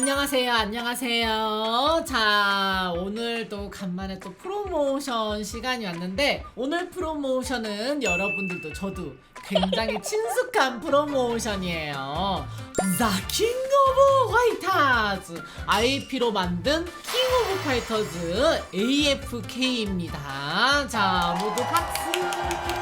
안녕하세요, 안녕하세요. 자, 오늘도 간만에 또 프로모션 시간이 왔는데, 오늘 프로모션은 여러분들도 저도 굉장히 친숙한 프로모션이에요. The King of Fighters! IP로 만든 King of Fighters AFK입니다. 자, 모두 박수!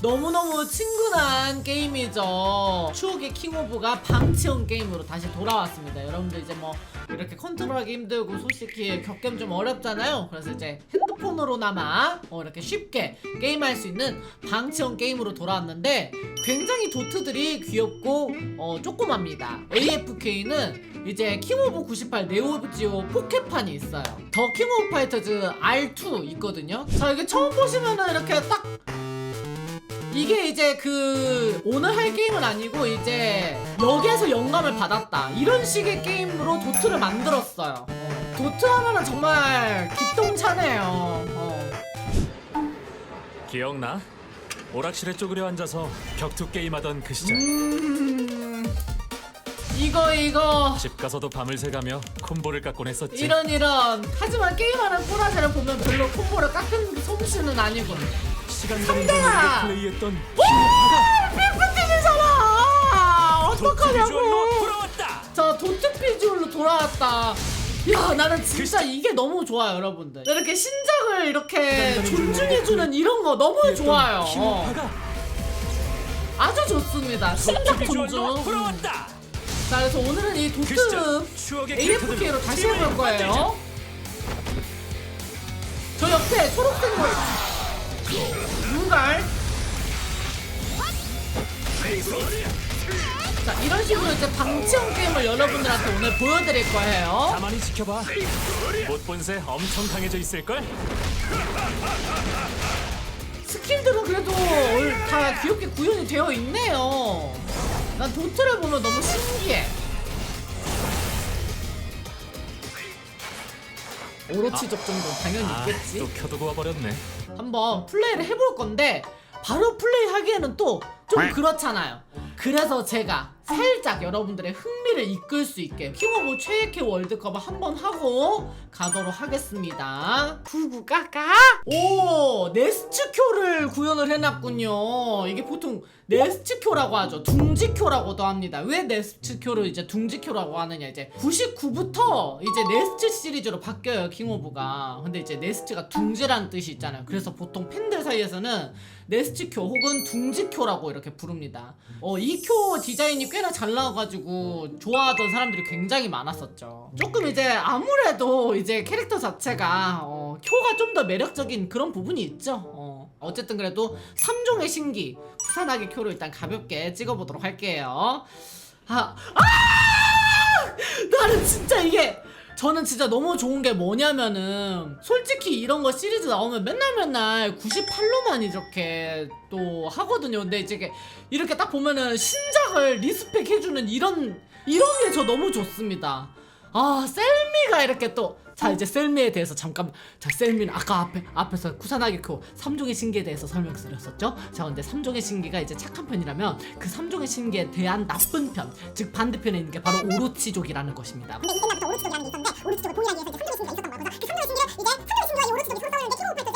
너무너무 친근한 게임이죠. 추억의 킹오브가 방치형 게임으로 다시 돌아왔습니다. 여러분들 이제 뭐 이렇게 컨트롤하기 힘들고 솔직히 격겜 좀 어렵잖아요. 그래서 이제 핸드폰으로나마 어, 이렇게 쉽게 게임할 수 있는 방치형 게임으로 돌아왔는데 굉장히 도트들이 귀엽고 어, 조그맣니다. AFK는 이제 킹오브 98 네오지오 포켓판이 있어요. 더 킹오브 파이터즈 R2 있거든요. 자 이게 처음 보시면은 이렇게 딱 이게 이제 그 오늘 할 게임은 아니고 이제 여기에서 영감을 받았다. 이런 식의 게임으로 도트를 만들었어요. 어. 도트 하면은 정말 기똥차네요. 어. 기억나? 오락실에 쪼그려 앉아서 격투 게임하던 그 시절. 음. 이거 이거. 집 가서도 밤을 새가며 콤보를 깎곤 했었지. 이런 이런. 하지만 게임하는 꼬라지를 보면 별로 콤보를 깎은 솜씨는 아니군 상대가! 동안 플레이했던 삐끗이잖아 도트 비주얼로 어떡하냐고 자 도트 비주얼로 돌아왔다. 야 나는 진짜 이게 너무 좋아요 여러분들. 이렇게 신작을 이렇게 존중해주는 이런 거 너무 좋아요. 어. 아주 좋습니다. 신작 존중. 자 그래서 오늘은 이그 도트 AFK로 다시 해볼. 거예요. 저 옆에 초록색 거 눈갈 자 이런 식으로 이제 방치형 게임을 여러분들한테 오늘 보여드릴 거예요 가만히 지켜봐 못 본 새 엄청 강해져 있을걸? 스킬들은 그래도 얼- 다 귀엽게 구현이 되어 있네요. 난 도트를 보면 너무 신기해. 오로치족 정도 당연히 아, 있겠지. 또 켜두고 와버렸네 한번 플레이를 해볼 건데 바로 플레이 하기에는 또 좀 그렇잖아요. 그래서 제가 살짝 여러분들의 흥미를 이끌 수 있게 킹오브 최애캐 월드컵을 한번 하고 가도록 하겠습니다. 구구까까 오 네스츠쿄를 구현을 해놨군요. 이게 보통 네스츠쿄라고 하죠. 둥지쿄라고도 합니다. 왜 네스츠쿄를 이제 둥지쿄라고 하느냐 이제 99부터 이제 네스츠 시리즈로 바뀌어요 킹오브가. 근데 이제 네스츠가 둥지라는 뜻이 있잖아요. 그래서 보통 팬들 사이에서는 네스츠쿄 혹은 둥지쿄라고 이렇게 부릅니다. 어, 이쿄 디자인이 꽤나 잘 나와가지고 좋아하던 사람들이 굉장히 많았었죠. 조금 이제 아무래도 이제 캐릭터 자체가 어, 쿄가 좀 더 매력적인 그런 부분이 있죠. 어, 어쨌든 그래도 3종의 신기 부산하게 쿄로 일단 가볍게 찍어보도록 할게요. 아, 아! 나는 진짜 이게 저는 진짜 너무 좋은 게 뭐냐면은 솔직히 이런 거 시리즈 나오면 맨날 맨날 98로만 이렇게 또 하거든요. 근데 이제 이렇게 딱 보면은 신작을 리스펙 해주는 이런 이런 게 저 너무 좋습니다. 아 셀미가 이렇게 또 자 이제 셀미에 대해서 잠깐 자 셀미는 아까 앞에 앞에서 구산하게 그 3종의 신기에 대해서 설명드렸었죠 자 근데 3종의 신기가 이제 착한 편이라면 그 3종의 신기에 대한 나쁜 편 즉 반대편에 있는 게 바로 오로치족이라는 것입니다 근데 이때부터 오로치족이라는 게 있었는데 오로치족을 동일하기 위해서 이제 3종의 신기가 있었던 거예요. 그래서 그 3종의 신기를 이제 3종의 신기와 이 오로치족이 서로 싸우는데 킹오브 파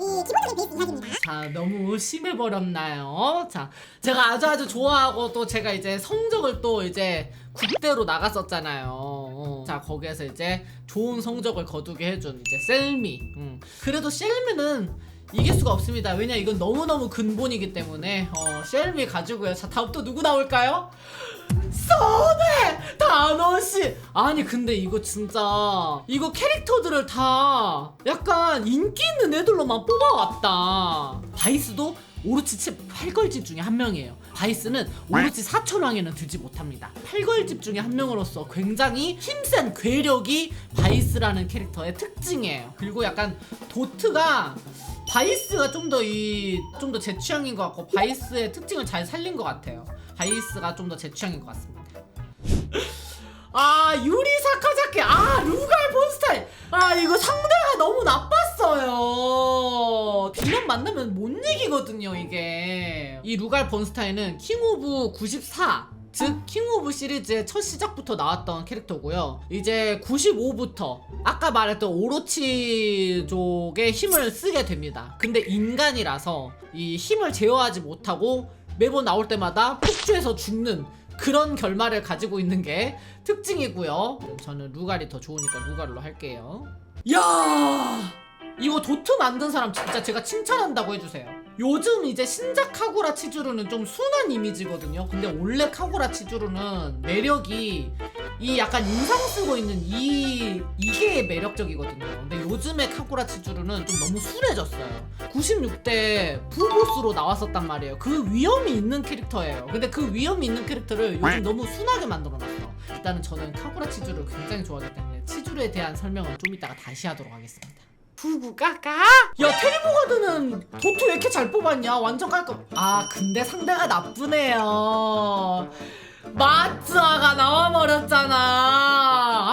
기본적인 베이스 이야기입니다. 자 너무 심해버렸나요? 자 제가 아주 아주 좋아하고 또 제가 이제 성적을 또 이제 국대로 나갔었잖아요. 어. 자 거기에서 이제 좋은 성적을 거두게 해준 이제 셀미. 음. 그래도 셀미는 이길 수가 없습니다. 왜냐 이건 너무 너무 근본이기 때문에 어, 셀미 가지고요. 자 다음 또 누구 나올까요? 써네 다노씨 아니 근데 이거 진짜 이거 캐릭터들을 다 약간 인기 있는 애들로만 뽑아왔다 바이스도 오로치 칩 8걸집 중에 한 명이에요 바이스는 오로치 사천왕에는 들지 못합니다 8걸집 중에 한 명으로서 굉장히 힘센 괴력이 바이스라는 캐릭터의 특징이에요 그리고 약간 도트가 바이스가 좀 더 이 좀 더 제 취향인 것 같고 바이스의 특징을 잘 살린 것 같아요. 바이스가 좀 더 제 취향인 것 같습니다. 아 유리 사카자키. 아 루갈 본스타일. 아 이거 상대가 너무 나빴어요. 비명 만나면 못 이기거든요 이게. 이 루갈 본스타일은 킹 오브 94 즉킹 오브 오브 시리즈의 첫 시작부터 나왔던 캐릭터고요. 이제 95부터 아까 말했던 오로치족의 힘을 쓰게 됩니다. 근데 인간이라서 이 힘을 제어하지 못하고 매번 나올 때마다 폭주해서 죽는 그런 결말을 가지고 있는 게 특징이고요. 저는 루갈이 더 좋으니까 루갈로 할게요. 야! 이거 도트 만든 사람 진짜 제가 칭찬한다고 해주세요. 요즘 이제 신작 카구라 치주루는 좀 순한 이미지거든요. 근데 원래 카구라 치주루는 매력이 이 약간 인상 쓰고 있는 이 이게 매력적이거든요. 근데 요즘의 카구라 치주루는 좀 너무 순해졌어요. 96대 부보스로 나왔었단 말이에요. 그 위험이 있는 캐릭터예요. 근데 그 위험이 있는 캐릭터를 요즘 너무 순하게 만들어놨어. 일단은 저는 카구라 치주를 굉장히 좋아하기 때문에 치주루에 대한 설명은 좀 이따가 다시 하도록 하겠습니다. 부부까까? 야 테리보가드는 도트 왜 이렇게 잘 뽑았냐? 완전 깔끔. 아 근데 상대가 나쁘네요. 마츠아가 나와버렸잖아.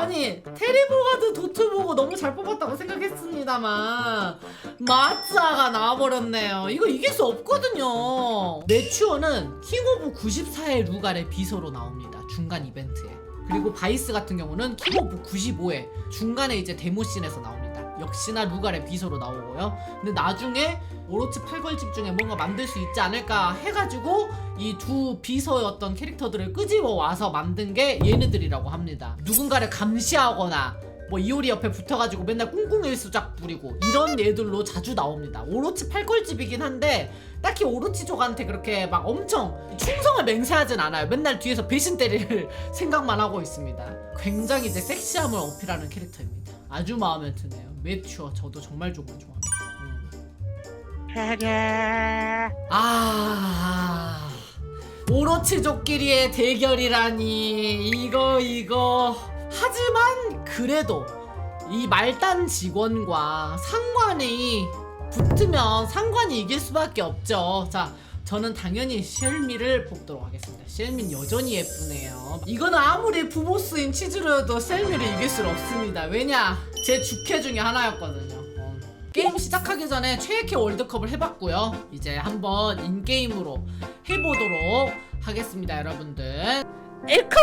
아니 테리보가드 도트 보고 너무 잘 뽑았다고 생각했습니다만 마츠아가 나와버렸네요. 이거 이길 수 없거든요. 내추어는 킹 오브 94의 루갈의 비서로 나옵니다. 중간 이벤트에. 그리고 바이스 같은 경우는 킹 오브 95에 중간에 이제 데모씬에서 나옵니다. 역시나 루갈의 비서로 나오고요. 근데 나중에 오로치 팔걸집 중에 뭔가 만들 수 있지 않을까 해가지고 이 두 비서였던 캐릭터들을 끄집어 와서 만든 게 얘네들이라고 합니다. 누군가를 감시하거나 뭐 이효리 옆에 붙어가지고 맨날 꿍꿍 일수작 부리고 이런 얘들로 자주 나옵니다. 오로치 팔걸집이긴 한데 딱히 오로치족한테 그렇게 막 엄청 충성을 맹세하진 않아요. 맨날 뒤에서 배신 때릴 생각만 하고 있습니다. 굉장히 이제 섹시함을 어필하는 캐릭터입니다. 아주 마음에 드네요. 매튜어 저도 정말 조금 좋아합니다. 음. 아 오로치족끼리의 대결이라니 이거 이거 하지만 그래도 이 말단 직원과 상관이 붙으면 상관이 이길 수밖에 없죠 자 저는 당연히 셀미를 뽑도록 하겠습니다 셀미는 여전히 예쁘네요 이거는 아무리 부보스인 치즈로도 셀미를 이길 수 없습니다 왜냐 제 주캐 중에 하나였거든요 어. 게임 시작하기 전에 최애캐 월드컵을 해봤고요. 이제 한번 인게임으로 해보도록 하겠습니다, 여러분들. 에코!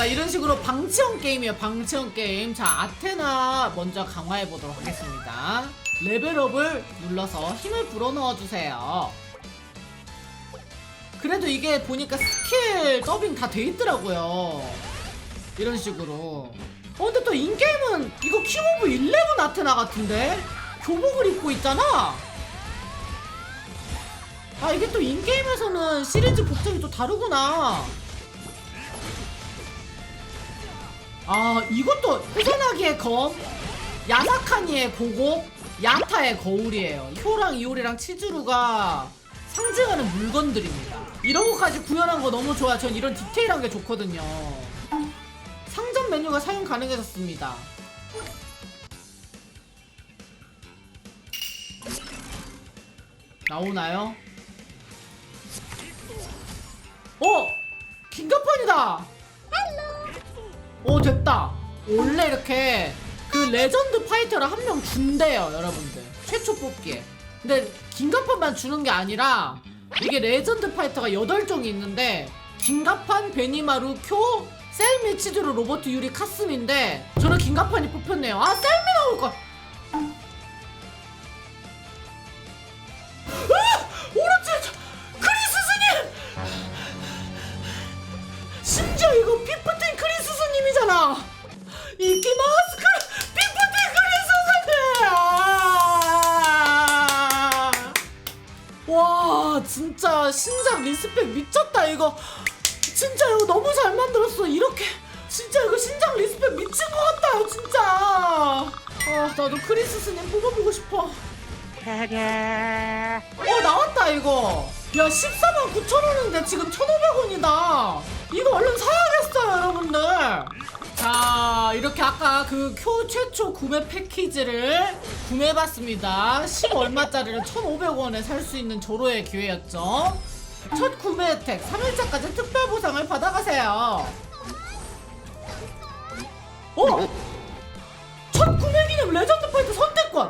자, 이런 식으로 방치형 게임이에요, 방치형 게임. 자, 아테나 먼저 강화해 보도록 하겠습니다. 레벨업을 눌러서 힘을 불어넣어 주세요. 그래도 이게 보니까 스킬 더빙 다 돼 있더라고요. 이런 식으로. 어 근데 또 인게임은 이거 킹 오브 11 아테나 같은데? 교복을 입고 있잖아? 아 이게 또 인게임에서는 시리즈 복장이 또 다르구나 아 이것도 후선하기의 검 야사카니의 보고 야타의 거울이에요 효랑 이오리랑 치즈루가 상징하는 물건들입니다 이런 것까지 구현한 거 너무 좋아 전 이런 디테일한 게 좋거든요 상점 메뉴가 사용 가능해졌습니다. 나오나요? 어! 긴급판이다! 오 됐다! 원래 이렇게 그 레전드 파이터를 한 명 준대요 여러분들. 최초 뽑기에. 근데 긴급판만 주는 게 아니라 이게 레전드 파이터가 8종이 있는데 긴급판, 베니마루, 쿄, 셀미, 치즈루, 로버트, 유리, 카스미인데 저는 긴급판이 뽑혔네요. 아 셀미 나올까 진짜 이거 너무 잘 만들었어. 이렇게. 진짜 이거 신작 리스펙 미친 것 같아요 진짜. 아 나도 크리스 스님 뽑아보고 싶어. 어 나왔다 이거. 야 14만 9천원인데 지금 1,500원이다. 이거 얼른 사야겠어요 여러분들. 자 이렇게 아까 그쿄 최초 구매 패키지를 구매해봤습니다. 10 얼마짜리를 1,500원에 살 수 있는 조로의 기회였죠 첫 구매 혜택 3일차까지 특별 보상을 받아가세요 어? 첫 구매 기념 레전드 파이트 선택권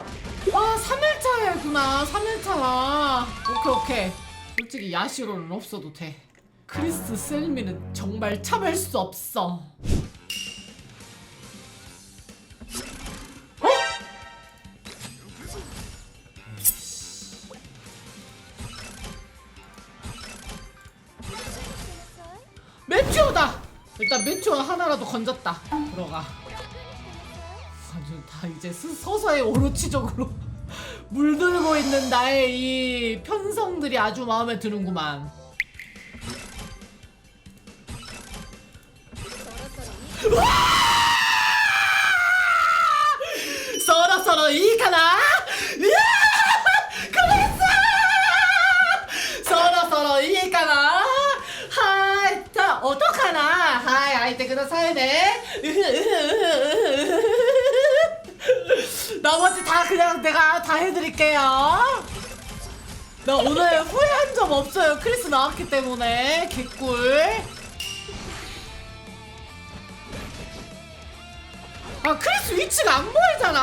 아 3일차구나 3일차 오케이 오케이 솔직히 야시로는 없어도 돼 크리스 셀미는 정말 참을 수 없어. 어? 매튜어다. 일단 매튜어 하나라도 건졌다. 들어가. 아주 다 이제 스- 서서히 오로치적으로 물들고 있는 나의 이 편성들이 아주 마음에 드는구만. 다 해드릴게요. 나 오늘 후회한 점 없어요. 크리스 나왔기 때문에 개꿀. 아 크리스 위치가 안 보이잖아.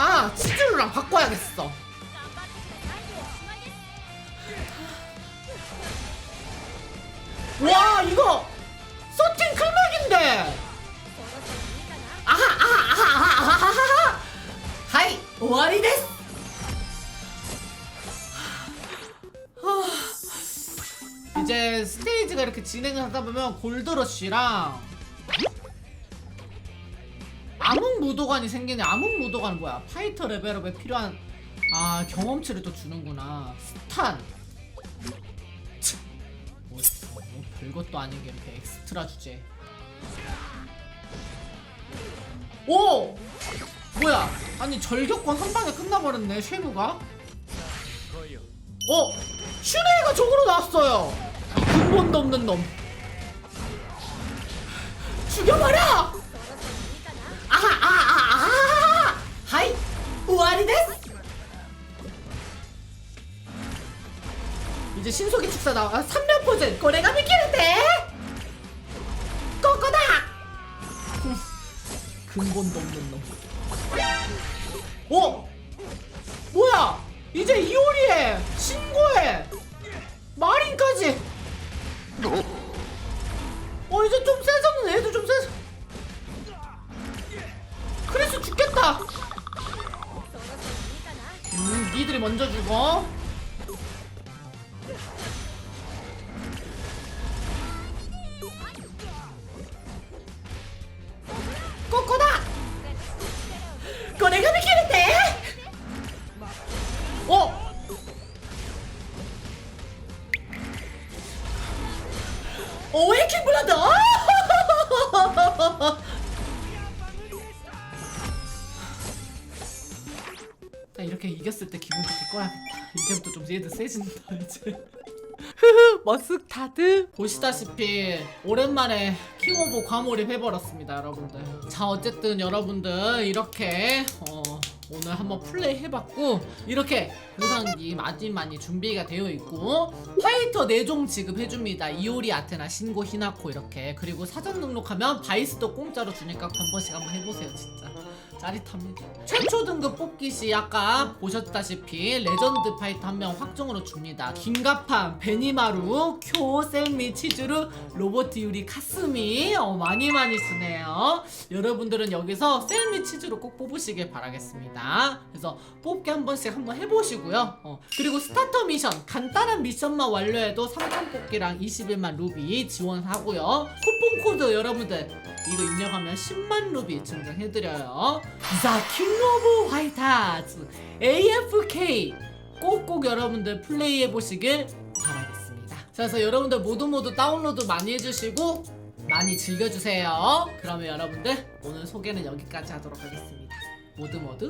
진행을 하다 보면 골드러쉬랑 암흑 무도관이 생기네. 암흑 무도관은 뭐야? 파이터 레벨업에 필요한 아 경험치를 또 주는구나. 스탄. 참, 뭐, 뭐 별것도 아닌 게 이렇게 엑스트라 주제. 오! 뭐야? 아니 절격권 한 방에 끝나버렸네 쉐누가. 어? 슈네이가 적으로 나왔어요. 이 근본도 없는 놈. 죽여버려! 아하 아하 아하 하이 우아리 데스 이제 신속의 축사 나와 아, 3면 포즈 고래가 어 이제 좀 세 오웨이킹 블라드. 나 이렇게 이겼을 때 기분 좋게 꺼야겠다. 이제부터 좀 얘들 세진다 이제. 흐흐 머쓱 다들 보시다시피 오랜만에 킹오브 과몰입 해버렸습니다 여러분들 자 어쨌든 여러분들 이렇게 어, 오늘 한번 플레이 해봤고 이렇게 보상기 많이 준비가 되어 있고 파이터 4종 지급해줍니다. 이오리 아테나 신고 히나코 이렇게. 그리고 사전 등록하면 바이스도 공짜로 주니까 한 번씩 한번 해보세요 진짜 짜릿합니다. 최초 등급 뽑기 시 아까 보셨다시피 레전드 파이터 한 명 확정으로 줍니다. 김가판, 베니마루, 쿄, 셀미, 치즈루, 로버트 유리, 카스미 어, 많이 많이 쓰네요. 여러분들은 여기서 셀미, 치즈루 꼭 뽑으시길 바라겠습니다. 그래서 뽑기 한 번씩 한번 해보시고요. 어, 그리고 스타터 미션 간단한 미션만 완료해도 3판 뽑기랑 21만 루비 지원하고요. 쿠폰 코드 여러분들 이거 입력하면 10만 루비 증정해드려요. 자, 킹 오브 화이타즈 AFK 꼭꼭 여러분들 플레이해 보시길 바라겠습니다. 자, 그래서 여러분들 모두 모두 다운로드 많이 해주시고 많이 즐겨주세요. 그러면 여러분들 오늘 소개는 여기까지 하도록 하겠습니다. 모두 모두